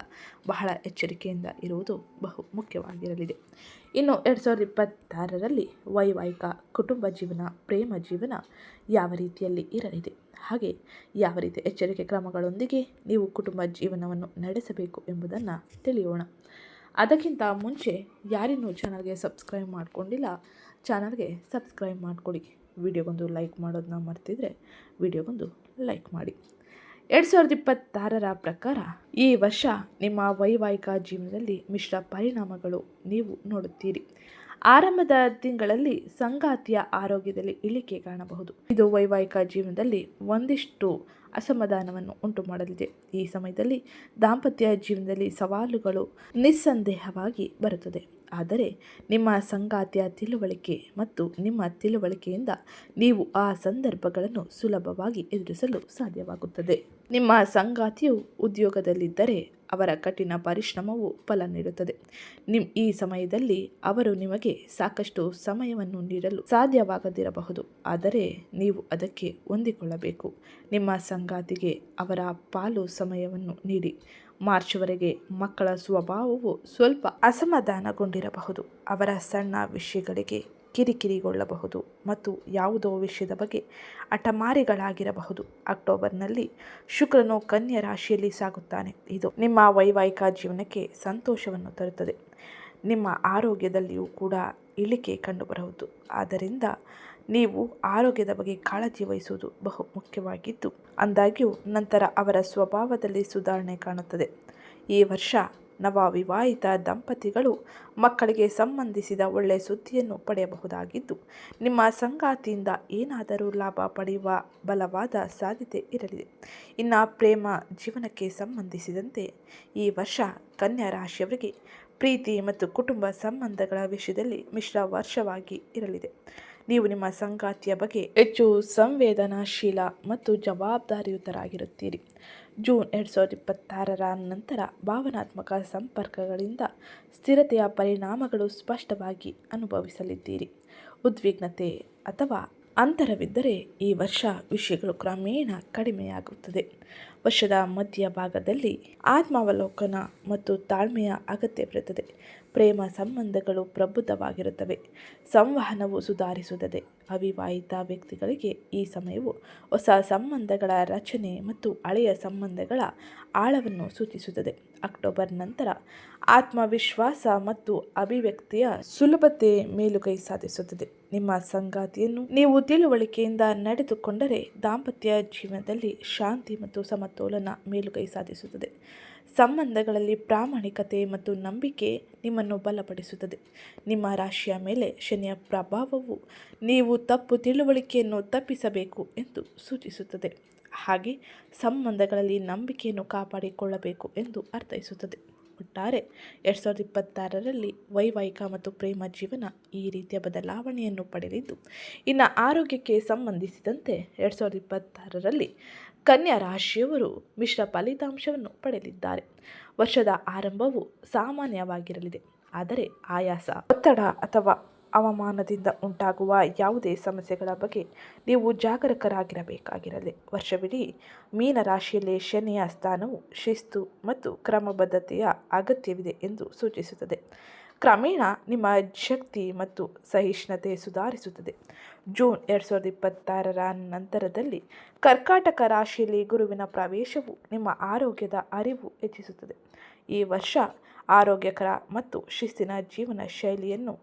ಬಹಳ ಎಚ್ಚರಿಕೆಯಿಂದ ಇರುವುದು ಬಹು ಮುಖ್ಯವಾಗಿರಲಿದೆ. ಇನ್ನು ಎರಡು ಸಾವಿರದ ಇಪ್ಪತ್ತಾರರಲ್ಲಿ ವೈವಾಹಿಕ ಕುಟುಂಬ ಜೀವನ, ಪ್ರೇಮ ಜೀವನ ಯಾವ ರೀತಿಯಲ್ಲಿ ಇರಲಿದೆ? ಹಾಗೆ ಯಾವ ರೀತಿ ಎಚ್ಚರಿಕೆ ಕ್ರಮಗಳೊಂದಿಗೆ ನೀವು ಕುಟುಂಬ ಜೀವನವನ್ನು ನಡೆಸಬೇಕು ಎಂಬುದನ್ನು ತಿಳಿಯೋಣ. ಅದಕ್ಕಿಂತ ಮುಂಚೆ ಯಾರಿನ್ನೂ ಚಾನಲ್ಗೆ ಸಬ್ಸ್ಕ್ರೈಬ್ ಮಾಡಿಕೊಂಡಿಲ್ಲ ಚಾನಲ್ಗೆ ಸಬ್ಸ್ಕ್ರೈಬ್ ಮಾಡಿಕೊಡಿ. ವಿಡಿಯೋಗೊಂದು ಲೈಕ್ ಮಾಡೋದನ್ನ ಮರ್ತಿದ್ರೆ ವಿಡಿಯೋಗೊಂದು ಲೈಕ್ ಮಾಡಿ. ಎರಡು ಸಾವಿರದ ಇಪ್ಪತ್ತಾರರ ಪ್ರಕಾರ ಈ ವರ್ಷ ನಿಮ್ಮ ವೈವಾಹಿಕ ಜೀವನದಲ್ಲಿ ಮಿಶ್ರ ಪರಿಣಾಮಗಳು ನೀವು ನೋಡುತ್ತೀರಿ. ಆರಂಭದ ತಿಂಗಳಲ್ಲಿ ಸಂಗಾತಿಯ ಆರೋಗ್ಯದಲ್ಲಿ ಇಳಿಕೆ ಕಾಣಬಹುದು. ಇದು ವೈವಾಹಿಕ ಜೀವನದಲ್ಲಿ ಒಂದಿಷ್ಟು ಅಸಮಾಧಾನವನ್ನು ಉಂಟು ಮಾಡಲಿದೆ. ಈ ಸಮಯದಲ್ಲಿ ದಾಂಪತ್ಯ ಜೀವನದಲ್ಲಿ ಸವಾಲುಗಳು ನಿಸ್ಸಂದೇಹವಾಗಿ ಬರುತ್ತದೆ. ಆದರೆ ನಿಮ್ಮ ಸಂಗಾತಿಯ ತಿಳುವಳಿಕೆ ಮತ್ತು ನಿಮ್ಮ ತಿಳುವಳಿಕೆಯಿಂದ ನೀವು ಆ ಸಂದರ್ಭಗಳನ್ನು ಸುಲಭವಾಗಿ ಎದುರಿಸಲು ಸಾಧ್ಯವಾಗುತ್ತದೆ. ನಿಮ್ಮ ಸಂಗಾತಿಯು ಉದ್ಯೋಗದಲ್ಲಿದ್ದರೆ ಅವರ ಕಠಿಣ ಪರಿಶ್ರಮವು ಫಲ ನೀಡುತ್ತದೆ. ನಿಮ್, ಈ ಸಮಯದಲ್ಲಿ ಅವರು ನಿಮಗೆ ಸಾಕಷ್ಟು ಸಮಯವನ್ನು ನೀಡಲು ಸಾಧ್ಯವಾಗದಿರಬಹುದು. ಆದರೆ ನೀವು ಅದಕ್ಕೆ ಹೊಂದಿಕೊಳ್ಳಬೇಕು. ನಿಮ್ಮ ಸಂಗಾತಿಗೆ ಅವರ ಪಾಲು ಸಮಯವನ್ನು ನೀಡಿ. ಮಾರ್ಚ್ವರೆಗೆ ಮಕ್ಕಳ ಸ್ವಭಾವವು ಸ್ವಲ್ಪ ಅಸಮಾಧಾನಗೊಂಡಿರಬಹುದು. ಅವರ ಸಣ್ಣ ವಿಷಯಗಳಿಗೆ ಕಿರಿಕಿರಿಗೊಳ್ಳಬಹುದು ಮತ್ತು ಯಾವುದೋ ವಿಷಯದ ಬಗ್ಗೆ ಅಟಮಾರಿಗಳಾಗಿರಬಹುದು ಅಕ್ಟೋಬರ್ನಲ್ಲಿ ಶುಕ್ರನು ಕನ್ಯಾ ರಾಶಿಯಲ್ಲಿ ಸಾಗುತ್ತಾನೆ. ಇದು ನಿಮ್ಮ ವೈವಾಹಿಕ ಜೀವನಕ್ಕೆ ಸಂತೋಷವನ್ನು ತರುತ್ತದೆ. ನಿಮ್ಮ ಆರೋಗ್ಯದಲ್ಲಿಯೂ ಕೂಡ ಇಳಿಕೆ ಕಂಡುಬರಬಹುದು. ಆದ್ದರಿಂದ ನೀವು ಆರೋಗ್ಯದ ಬಗ್ಗೆ ಕಾಳಜಿ ವಹಿಸುವುದು ಬಹು ಮುಖ್ಯವಾಗಿದ್ದು, ಅಂದಾಗ್ಯೂ ನಂತರ ಅವರ ಸ್ವಭಾವದಲ್ಲಿ ಸುಧಾರಣೆ ಕಾಣುತ್ತದೆ. ಈ ವರ್ಷ ನವ ವಿವಾಹಿತ ದಂಪತಿಗಳು ಮಕ್ಕಳಿಗೆ ಸಂಬಂಧಿಸಿದ ಒಳ್ಳೆಯ ಸುದ್ದಿಯನ್ನು ಪಡೆಯಬಹುದಾಗಿದ್ದು, ನಿಮ್ಮ ಸಂಗಾತಿಯಿಂದ ಏನಾದರೂ ಲಾಭ ಪಡೆಯುವ ಬಲವಾದ ಸಾಧ್ಯತೆ ಇರಲಿದೆ. ಇನ್ನು ಪ್ರೇಮ ಜೀವನಕ್ಕೆ ಸಂಬಂಧಿಸಿದಂತೆ ಈ ವರ್ಷ ಕನ್ಯಾ ರಾಶಿಯವರಿಗೆ ಪ್ರೀತಿ ಮತ್ತು ಕುಟುಂಬ ಸಂಬಂಧಗಳ ವಿಷಯದಲ್ಲಿ ಮಿಶ್ರ ವರ್ಷವಾಗಿ ಇರಲಿದೆ. ನೀವು ನಿಮ್ಮ ಸಂಗಾತಿಯ ಬಗ್ಗೆ ಹೆಚ್ಚು ಸಂವೇದನಾಶೀಲ ಮತ್ತು ಜವಾಬ್ದಾರಿಯುತರಾಗಿರುತ್ತೀರಿ. ಜೂನ್ ಎರಡು ಸಾವಿರದ ಇಪ್ಪತ್ತಾರರ ನಂತರ ಭಾವನಾತ್ಮಕ ಸಂಪರ್ಕಗಳಿಂದ ಸ್ಥಿರತೆಯ ಪರಿಣಾಮಗಳು ಸ್ಪಷ್ಟವಾಗಿ ಅನುಭವಿಸಲಿದ್ದೀರಿ. ಉದ್ವಿಗ್ನತೆ ಅಥವಾ ಅಂತರವಿದ್ದರೆ ಈ ವರ್ಷ ವಿಷಯಗಳು ಕ್ರಮೇಣ ಕಡಿಮೆಯಾಗುತ್ತದೆ. ವರ್ಷದ ಮಧ್ಯ ಭಾಗದಲ್ಲಿ ಆತ್ಮಾವಲೋಕನ ಮತ್ತು ತಾಳ್ಮೆಯ ಅಗತ್ಯವಿರುತ್ತದೆ ಪ್ರೇಮ ಸಂಬಂಧಗಳು ಪ್ರಬುದ್ಧವಾಗಿರುತ್ತವೆ. ಸಂವಹನವು ಸುಧಾರಿಸುತ್ತದೆ. ಅವಿವಾಹಿತ ವ್ಯಕ್ತಿಗಳಿಗೆ ಈ ಸಮಯವು ಹೊಸ ಸಂಬಂಧಗಳ ರಚನೆ ಮತ್ತು ಹಳೆಯ ಸಂಬಂಧಗಳ ಆಳವನ್ನು ಸೂಚಿಸುತ್ತದೆ. ಅಕ್ಟೋಬರ್ ನಂತರ ಆತ್ಮವಿಶ್ವಾಸ ಮತ್ತು ಅಭಿವ್ಯಕ್ತಿಯ ಸುಲಭತೆ ಮೇಲುಗೈ ಸಾಧಿಸುತ್ತದೆ. ನಿಮ್ಮ ಸಂಗಾತಿಯನ್ನು ನೀವು ತಿಳುವಳಿಕೆಯಿಂದ ನಡೆದುಕೊಂಡರೆ ದಾಂಪತ್ಯ ಜೀವನದಲ್ಲಿ ಶಾಂತಿ ಮತ್ತು ಸಮತೋಲನ ಮೇಲುಗೈ ಸಾಧಿಸುತ್ತದೆ. ಸಂಬಂಧಗಳಲ್ಲಿ ಪ್ರಾಮಾಣಿಕತೆ ಮತ್ತು ನಂಬಿಕೆ ನಿಮ್ಮನ್ನು ಬಲಪಡಿಸುತ್ತದೆ. ನಿಮ್ಮ ರಾಶಿಯ ಮೇಲೆ ಶನಿಯ ಪ್ರಭಾವವು ನೀವು ತಪ್ಪು ತಿಳುವಳಿಕೆಯನ್ನು ತಪ್ಪಿಸಬೇಕು ಎಂದು ಸೂಚಿಸುತ್ತದೆ. ಹಾಗೆ ಸಂಬಂಧಗಳಲ್ಲಿ ನಂಬಿಕೆಯನ್ನು ಕಾಪಾಡಿಕೊಳ್ಳಬೇಕು ಎಂದು ಅರ್ಥೈಸುತ್ತದೆ. ಒಟ್ಟಾರೆ ಎರಡು ಸಾವಿರದ ಇಪ್ಪತ್ತಾರರಲ್ಲಿ ವೈವಾಹಿಕ ಮತ್ತು ಪ್ರೇಮ ಜೀವನ ಈ ರೀತಿಯ ಬದಲಾವಣೆಯನ್ನು ಪಡೆದಿದ್ದು ಇನ್ನು ಆರೋಗ್ಯಕ್ಕೆ ಸಂಬಂಧಿಸಿದಂತೆ ಎರಡು ಸಾವಿರದ ಇಪ್ಪತ್ತಾರರಲ್ಲಿ ಕನ್ಯಾ ರಾಶಿಯವರು ಮಿಶ್ರ ಫಲಿತಾಂಶವನ್ನು ಪಡೆಯಲಿದ್ದಾರೆ ವರ್ಷದ ಆರಂಭವು ಸಾಮಾನ್ಯವಾಗಿರಲಿದೆ ಆದರೆ ಆಯಾಸ ಒತ್ತಡ ಅಥವಾ ಹವಾಮಾನದಿಂದ ಉಂಟಾಗುವ ಯಾವುದೇ ಸಮಸ್ಯೆಗಳ ಬಗ್ಗೆ ನೀವು ಜಾಗರೂಕರಾಗಿರಬೇಕಾಗಿರಲಿ. ವರ್ಷವಿಡೀ ಮೀನ ರಾಶಿಯಲ್ಲಿ ಶನಿಯ ಸ್ಥಾನವು ಶಿಸ್ತು ಮತ್ತು ಕ್ರಮಬದ್ಧತೆಯ ಅಗತ್ಯವಿದೆ ಎಂದು ಸೂಚಿಸುತ್ತದೆ. ಕ್ರಮೇಣ ನಿಮ್ಮ ಶಕ್ತಿ ಮತ್ತು ಸಹಿಷ್ಣುತೆ ಸುಧಾರಿಸುತ್ತದೆ. ಜೂನ್ ಎರಡು ಸಾವಿರದ ಇಪ್ಪತ್ತಾರರ ನಂತರದಲ್ಲಿ ಕರ್ಕಾಟಕ ರಾಶಿಯಲ್ಲಿ ಗುರುವಿನ ಪ್ರವೇಶವು ನಿಮ್ಮ ಆರೋಗ್ಯದ ಅರಿವು ಹೆಚ್ಚಿಸುತ್ತದೆ. ಈ ವರ್ಷ ಆರೋಗ್ಯಕರ ಮತ್ತು ಶಿಸ್ತಿನ ಜೀವನ ಶೈಲಿಯನ್ನು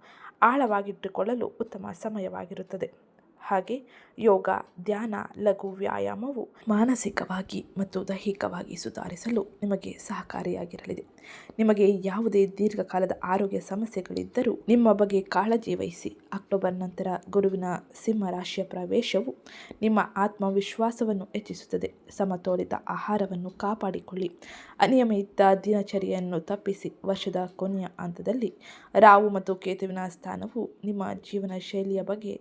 ಆಳವಾಗಿಟ್ಟುಕೊಳ್ಳಲು ಉತ್ತಮ ಸಮಯವಾಗಿರುತ್ತದೆ. ಹಾಗೆ ಯೋಗ, ಧ್ಯಾನ, ಲಘು ವ್ಯಾಯಾಮವು ಮಾನಸಿಕವಾಗಿ ಮತ್ತು ದೈಹಿಕವಾಗಿ ಸುಧಾರಿಸಲು ನಿಮಗೆ ಸಹಕಾರಿಯಾಗಿರಲಿದೆ. ನಿಮಗೆ ಯಾವುದೇ ದೀರ್ಘಕಾಲದ ಆರೋಗ್ಯ ಸಮಸ್ಯೆಗಳಿದ್ದರೂ ನಿಮ್ಮ ಬಗ್ಗೆ ಕಾಳಜಿ ವಹಿಸಿ ಅಕ್ಟೋಬರ್ ನಂತರ ಗುರುವಿನ ಸಿಂಹ ರಾಶಿಯ ಪ್ರವೇಶವು ನಿಮ್ಮ ಆತ್ಮವಿಶ್ವಾಸವನ್ನು ಹೆಚ್ಚಿಸುತ್ತದೆ. ಸಮತೋಲಿತ ಆಹಾರವನ್ನು ಕಾಪಾಡಿಕೊಳ್ಳಿ. ಅನಿಯಮಿತ ದಿನಚರಿಯನ್ನು ತಪ್ಪಿಸಿ ವರ್ಷದ ಕೊನೆಯ ಹಂತದಲ್ಲಿ ರಾವು ಮತ್ತು ಕೇತುವಿನ ಸ್ಥಾನವು ನಿಮ್ಮ ಜೀವನ ಶೈಲಿಯ ಬಗ್ಗೆ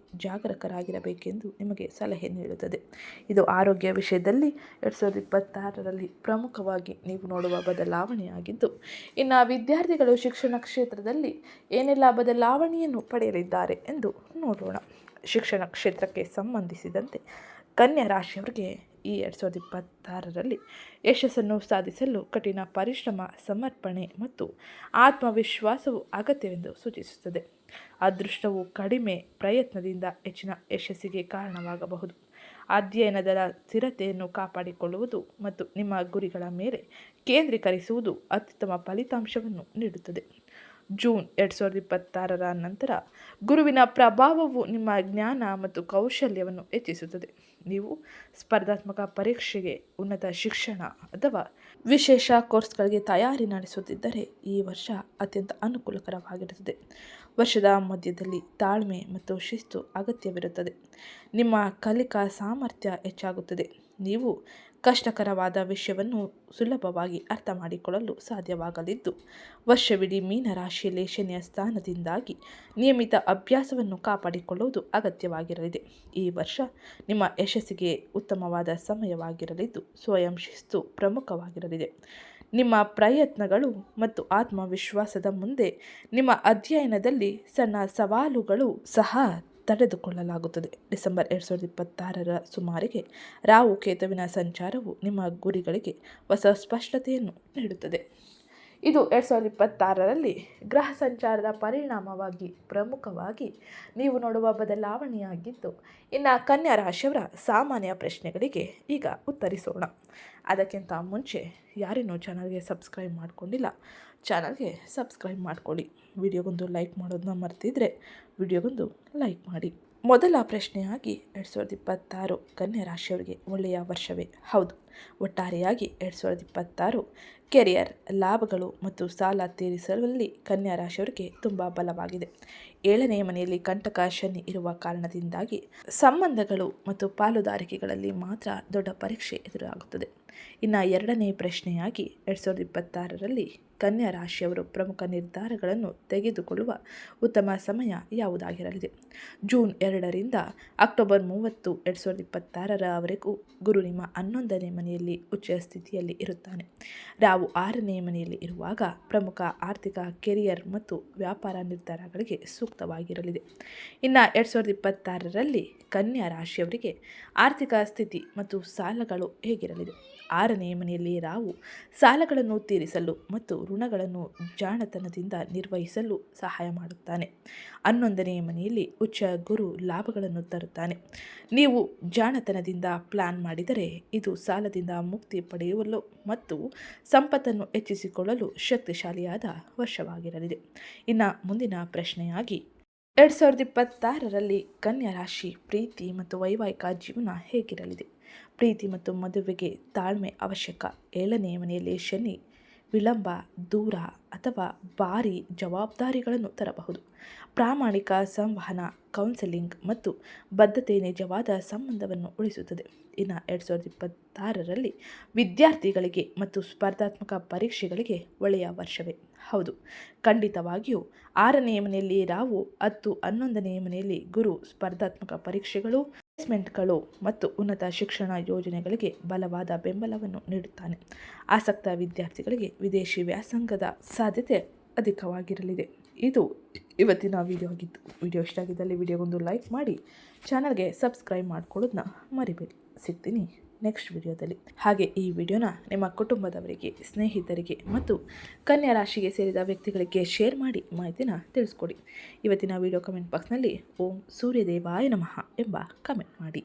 ಜಾಗರೂಕರಾಗಿರಬೇಕೆಂದು ನಿಮಗೆ ಸಲಹೆ ನೀಡುತ್ತದೆ. ಇದು ಆರೋಗ್ಯ ವಿಷಯದಲ್ಲಿ ಎರಡು ಸಾವಿರದ ಇಪ್ಪತ್ತಾರರಲ್ಲಿ ಪ್ರಮುಖವಾಗಿ ನೀವು ನೋಡುವ ಬದಲಾವಣೆಯಾಗಿದ್ದು, ಇನ್ನು ವಿದ್ಯಾರ್ಥಿಗಳು ಶಿಕ್ಷಣ ಕ್ಷೇತ್ರದಲ್ಲಿ ಏನೆಲ್ಲ ಬದಲಾವಣೆಯನ್ನು ಪಡೆಯಲಿದ್ದಾರೆ ಎಂದು ನೋಡೋಣ. ಶಿಕ್ಷಣ ಕ್ಷೇತ್ರಕ್ಕೆ ಸಂಬಂಧಿಸಿದಂತೆ ಕನ್ಯಾ ರಾಶಿಯವರಿಗೆ ಈ ಎರಡು ಸಾವಿರದ ಇಪ್ಪತ್ತಾರರಲ್ಲಿ ಯಶಸ್ಸನ್ನು ಸಾಧಿಸಲು ಕಠಿಣ ಪರಿಶ್ರಮ, ಸಮರ್ಪಣೆ ಮತ್ತು ಆತ್ಮವಿಶ್ವಾಸವು ಅಗತ್ಯವೆಂದು ಸೂಚಿಸುತ್ತದೆ. ಅದೃಷ್ಟವು ಕಡಿಮೆ ಪ್ರಯತ್ನದಿಂದ ಹೆಚ್ಚಿನ ಯಶಸ್ಸಿಗೆ ಕಾರಣವಾಗಬಹುದು. ಅಧ್ಯಯನದ ಸ್ಥಿರತೆಯನ್ನು ಕಾಪಾಡಿಕೊಳ್ಳುವುದು ಮತ್ತು ನಿಮ್ಮ ಗುರಿಗಳ ಮೇಲೆ ಕೇಂದ್ರೀಕರಿಸುವುದು ಅತ್ಯುತ್ತಮ ಫಲಿತಾಂಶವನ್ನು ನೀಡುತ್ತದೆ. ಜೂನ್ ಎರಡು ಸಾವಿರದ ಇಪ್ಪತ್ತಾರರ ನಂತರ ಗುರುವಿನ ಪ್ರಭಾವವು ನಿಮ್ಮ ಜ್ಞಾನ ಮತ್ತು ಕೌಶಲ್ಯವನ್ನು ಹೆಚ್ಚಿಸುತ್ತದೆ. ನೀವು ಸ್ಪರ್ಧಾತ್ಮಕ ಪರೀಕ್ಷೆಗೆ ಉನ್ನತ ಶಿಕ್ಷಣ ಅಥವಾ ವಿಶೇಷ ಕೋರ್ಸ್ಗಳಿಗೆ ತಯಾರಿ ನಡೆಸುತ್ತಿದ್ದರೆ ಈ ವರ್ಷ ಅತ್ಯಂತ ಅನುಕೂಲಕರವಾಗಿರುತ್ತದೆ. ವರ್ಷದ ಮಧ್ಯದಲ್ಲಿ ತಾಳ್ಮೆ ಮತ್ತು ಶಿಸ್ತು ಅಗತ್ಯವಿರುತ್ತದೆ. ನಿಮ್ಮ ಕಲಿಕಾ ಸಾಮರ್ಥ್ಯ ಹೆಚ್ಚಾಗುತ್ತದೆ. ನೀವು ಕಷ್ಟಕರವಾದ ವಿಷಯವನ್ನು ಸುಲಭವಾಗಿ ಅರ್ಥ ಮಾಡಿಕೊಳ್ಳಲು ಸಾಧ್ಯವಾಗಲಿದ್ದು, ವರ್ಷವಿಡೀ ಮೀನರಾಶಿಯಲ್ಲಿ ಶನಿಯ ಸ್ಥಾನದಿಂದಾಗಿ ನಿಯಮಿತ ಅಭ್ಯಾಸವನ್ನು ಕಾಪಾಡಿಕೊಳ್ಳುವುದು ಅಗತ್ಯವಾಗಿರಲಿದೆ. ಈ ವರ್ಷ ನಿಮ್ಮ ಯಶಸ್ಸಿಗೆ ಉತ್ತಮವಾದ ಸಮಯವಾಗಿರಲಿದ್ದು, ಸ್ವಯಂ ಶಿಸ್ತು ಪ್ರಮುಖವಾಗಿರಲಿದೆ. ನಿಮ್ಮ ಪ್ರಯತ್ನಗಳು ಮತ್ತು ಆತ್ಮವಿಶ್ವಾಸದ ಮುಂದೆ ನಿಮ್ಮ ಅಧ್ಯಯನದಲ್ಲಿ ಸಣ್ಣ ಸವಾಲುಗಳು ಸಹ ತಡೆದುಕೊಳ್ಳಲಾಗುತ್ತದೆ. ಡಿಸೆಂಬರ್ ಎರಡು ಸಾವಿರದ ಇಪ್ಪತ್ತಾರರ ಸುಮಾರಿಗೆ ರಾಹು ಕೇತುವಿನ ಸಂಚಾರವು ನಿಮ್ಮ ಗುರಿಗಳಿಗೆ ಹೊಸ ಸ್ಪಷ್ಟತೆಯನ್ನು ನೀಡುತ್ತದೆ. ಇದು ಎರಡು ಸಾವಿರದ ಇಪ್ಪತ್ತಾರರಲ್ಲಿ ಗ್ರಹ ಸಂಚಾರದ ಪರಿಣಾಮವಾಗಿ ಪ್ರಮುಖವಾಗಿ ನೀವು ನೋಡುವ ಬದಲಾವಣೆಯಾಗಿದ್ದು, ಇನ್ನು ಕನ್ಯಾ ರಾಶಿಯವರ ಸಾಮಾನ್ಯ ಪ್ರಶ್ನೆಗಳಿಗೆ ಈಗ ಉತ್ತರಿಸೋಣ. ಅದಕ್ಕಿಂತ ಮುಂಚೆ ಯಾರೇನೋ ಚಾನಲ್ಗೆ ಸಬ್ಸ್ಕ್ರೈಬ್ ಮಾಡ್ಕೊಂಡಿಲ್ಲ, ಚಾನಲ್ಗೆ ಸಬ್ಸ್ಕ್ರೈಬ್ ಮಾಡ್ಕೊಳ್ಳಿ. ವಿಡಿಯೋಗೊಂದು ಲೈಕ್ ಮಾಡೋದನ್ನ ಮರ್ತಿದ್ರೆ ವಿಡಿಯೋಗೊಂದು ಲೈಕ್ ಮಾಡಿ. ಮೊದಲ ಪ್ರಶ್ನೆಯಾಗಿ ಎರಡು ಸಾವಿರದ ಇಪ್ಪತ್ತಾರು ಕನ್ಯಾ ರಾಶಿಯವರಿಗೆ ಒಳ್ಳೆಯ ವರ್ಷವೇ? ಹೌದು. ಒಟ್ಟಾರೆಯಾಗಿ ಎರಡು ಸಾವಿರದ ಇಪ್ಪತ್ತಾರು ಕೆರಿಯರ್ ಲಾಭಗಳು ಮತ್ತು ಸಾಲ ತೀರಿಸುವಲ್ಲಿ ಕನ್ಯಾ ರಾಶಿಯವರಿಗೆ ತುಂಬ ಬಲವಾಗಿದೆ. ಏಳನೆಯ ಮನೆಯಲ್ಲಿ ಕಂಟಕ ಶನಿ ಇರುವ ಕಾರಣದಿಂದಾಗಿ ಸಂಬಂಧಗಳು ಮತ್ತು ಪಾಲುದಾರಿಕೆಗಳಲ್ಲಿ ಮಾತ್ರ ದೊಡ್ಡ ಪರೀಕ್ಷೆ ಎದುರಾಗುತ್ತದೆ. ಇನ್ನು ಎರಡನೇ ಪ್ರಶ್ನೆಯಾಗಿ ಎರಡು ಸಾವಿರದ ಇಪ್ಪತ್ತಾರರಲ್ಲಿ ಕನ್ಯಾ ರಾಶಿಯವರು ಪ್ರಮುಖ ನಿರ್ಧಾರಗಳನ್ನು ತೆಗೆದುಕೊಳ್ಳುವ ಉತ್ತಮ ಸಮಯ ಯಾವುದಾಗಿರಲಿದೆ. ಜೂನ್ ಎರಡರಿಂದ ಅಕ್ಟೋಬರ್ ಮೂವತ್ತು ಎರಡು ಸಾವಿರದ ಇಪ್ಪತ್ತಾರರವರೆಗೂ ಗುರು ನಿಮ್ಮ ಹನ್ನೊಂದನೇ ಮನೆಯಲ್ಲಿ ಉಚ್ಚ ಸ್ಥಿತಿಯಲ್ಲಿ ಇರುತ್ತಾನೆ. ರಾವು ಆರನೇ ಮನೆಯಲ್ಲಿ ಇರುವಾಗ ಪ್ರಮುಖ ಆರ್ಥಿಕ, ಕೆರಿಯರ್ ಮತ್ತು ವ್ಯಾಪಾರ ನಿರ್ಧಾರಗಳಿಗೆ ಸೂಕ್ತವಾಗಿರಲಿದೆ. ಇನ್ನು ಎರಡು ಸಾವಿರದ ಇಪ್ಪತ್ತಾರರಲ್ಲಿ ಕನ್ಯಾ ರಾಶಿಯವರಿಗೆ ಆರ್ಥಿಕ ಸ್ಥಿತಿ ಮತ್ತು ಸಾಲಗಳು ಹೇಗಿರಲಿದೆ? ಆರನೇ ಮನೆಯಲ್ಲಿ ರಾವು ಸಾಲಗಳನ್ನು ತೀರಿಸಲು ಮತ್ತು ಋಣಗಳನ್ನು ಜಾಣತನದಿಂದ ನಿರ್ವಹಿಸಲು ಸಹಾಯ ಮಾಡುತ್ತಾನೆ. ಹನ್ನೊಂದನೆಯ ಮನೆಯಲ್ಲಿ ಉಚ್ಚ ಗುರು ಲಾಭಗಳನ್ನು ತರುತ್ತಾನೆ. ನೀವು ಜಾಣತನದಿಂದ ಪ್ಲಾನ್ ಮಾಡಿದರೆ ಇದು ಸಾಲದಿಂದ ಮುಕ್ತಿ ಪಡೆಯುವಲು ಮತ್ತು ಸಂಪತ್ತನ್ನು ಹೆಚ್ಚಿಸಿಕೊಳ್ಳಲು ಶಕ್ತಿಶಾಲಿಯಾದ ವರ್ಷವಾಗಿರಲಿದೆ. ಇನ್ನು ಮುಂದಿನ ಪ್ರಶ್ನೆಯಾಗಿ, ಎರಡು ಸಾವಿರದ ಇಪ್ಪತ್ತಾರರಲ್ಲಿ ಕನ್ಯಾ ರಾಶಿ ಪ್ರೀತಿ ಮತ್ತು ವೈವಾಹಿಕ ಜೀವನ ಹೇಗಿರಲಿದೆ? ಪ್ರೀತಿ ಮತ್ತು ಮದುವೆಗೆ ತಾಳ್ಮೆ ಅವಶ್ಯಕ. ಏಳನೇ ಮನೆಯಲ್ಲಿ ಶನಿ ವಿಳಂಬ, ದೂರ ಅಥವಾ ಭಾರಿ ಜವಾಬ್ದಾರಿಗಳನ್ನು ತರಬಹುದು. ಪ್ರಾಮಾಣಿಕ ಸಂವಹನ ಕೌನ್ಸೆಲಿಂಗ್ ಮತ್ತು ಬದ್ಧತೆ ನಿಜವಾದ ಸಂಬಂಧವನ್ನು ಉಳಿಸುತ್ತದೆ. ಇನ್ನು ಎರಡು ಸಾವಿರದ ಇಪ್ಪತ್ತಾರರಲ್ಲಿ ವಿದ್ಯಾರ್ಥಿಗಳಿಗೆ ಮತ್ತು ಸ್ಪರ್ಧಾತ್ಮಕ ಪರೀಕ್ಷೆಗಳಿಗೆ ಒಳ್ಳೆಯ ವರ್ಷವೇ. ಹೌದು, ಖಂಡಿತವಾಗಿಯೂ ಆರನೇ ಮನೆಯಲ್ಲಿ ರಾವು ಹತ್ತು, ಹನ್ನೊಂದನೇ ಮನೆಯಲ್ಲಿ ಗುರು, ಸ್ಪರ್ಧಾತ್ಮಕ ಪರೀಕ್ಷೆಗಳು ಪ್ಲೇಸ್ಮೆಂಟ್ಗಳು ಮತ್ತು ಉನ್ನತ ಶಿಕ್ಷಣ ಯೋಜನೆಗಳಿಗೆ ಬಲವಾದ ಬೆಂಬಲವನ್ನು ನೀಡುತ್ತಾನೆ. ಆಸಕ್ತ ವಿದ್ಯಾರ್ಥಿಗಳಿಗೆ ವಿದೇಶಿ ವ್ಯಾಸಂಗದ ಸಾಧ್ಯತೆ ಅಧಿಕವಾಗಿರಲಿದೆ. ಇದು ಇವತ್ತಿನ ವಿಡಿಯೋ ಆಗಿತ್ತು. ವಿಡಿಯೋ ಇಷ್ಟ ಆಗಿದ್ದಲ್ಲಿ ವಿಡಿಯೋಗೊಂದು ಲೈಕ್ ಮಾಡಿ. ಚಾನಲ್ಗೆ ಸಬ್ಸ್ಕ್ರೈಬ್ ಮಾಡ್ಕೊಳ್ಳೋದನ್ನ ಮರಿಬೇಡಿ. ಸಿಗ್ತೀನಿ. ನೆಕ್ಸ್ಟ್ ವಿಡಿಯೋದಲ್ಲಿ ಹಾಗೆ ಈ ವಿಡಿಯೋನ ನಿಮ್ಮ ಕುಟುಂಬದವರಿಗೆ, ಸ್ನೇಹಿತರಿಗೆ ಮತ್ತು ಕನ್ಯಾ ರಾಶಿಗೆ ಸೇರಿದ ವ್ಯಕ್ತಿಗಳಿಗೆ ಶೇರ್ ಮಾಡಿ ಮಾಹಿತಿನ ತಿಳಿಸ್ಕೊಡಿ. ಇವತ್ತಿನ ವಿಡಿಯೋ ಕಮೆಂಟ್ ಬಾಕ್ಸ್ನಲ್ಲಿ ಓಂ ಸೂರ್ಯದೇವಾಯ ನಮಃ ಎಂಬ ಕಮೆಂಟ್ ಮಾಡಿ.